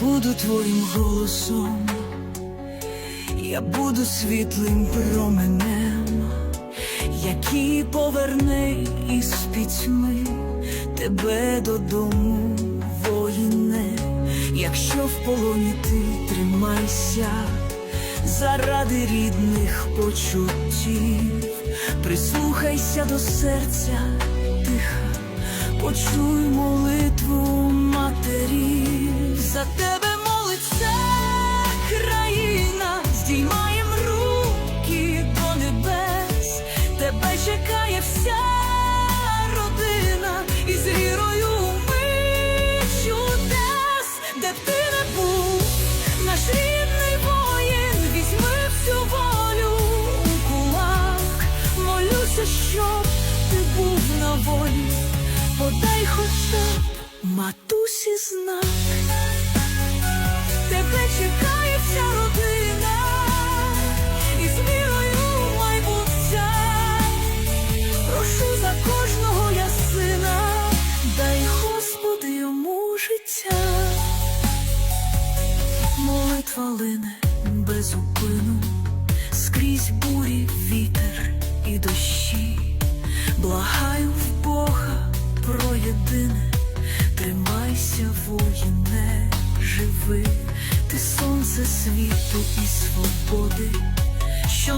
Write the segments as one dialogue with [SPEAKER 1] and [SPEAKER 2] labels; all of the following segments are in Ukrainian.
[SPEAKER 1] буду твоїм голосом, я буду світлим променем, який поверне із пітьми тебе додому, воїне, якщо в полоні ти тримайся заради рідних почуттів, прислухайся до серця тиха, почуй молитву за тебе молиться країна, здіймаєм руки до небес, тебе чекає вся родина. І з вірою ми чудес, де б ти не був, наш рідний воїн, візьми всю волю у кулак, молюся, щоб ти був на волі, подай хоча матусі знак, Лине без упину, скрізь бурі, вітер і дощі. Благаю в Бога про єдине, тримайся, воїне, живи, ти сонце світу і свободи, що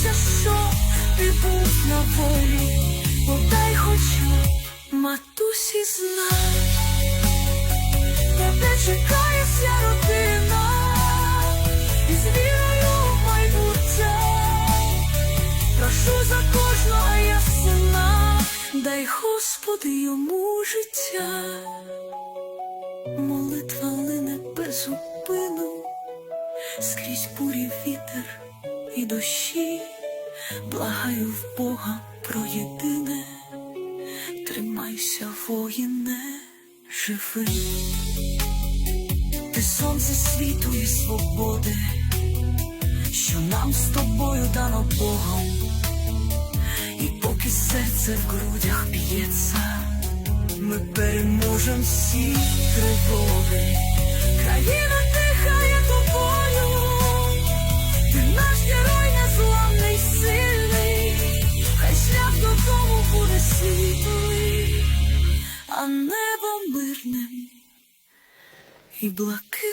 [SPEAKER 1] Молюся, що ти був на волі, подай хоча б матусі знак. Тебе чекає вся родина, з вірою в. Прошу за кожного я сина, дай Господи йому життя. Молитва лине без упину, скрізь бурі вітер і дощі, благаю в Бога про єдине, тримайся, воїне, живи. Ти сонце світу і свободи, що нам з тобою дано Богом, і поки серце в грудях б'ється, ми переможем всі тривоги. Буде світлий, а небо мирним і блакитним.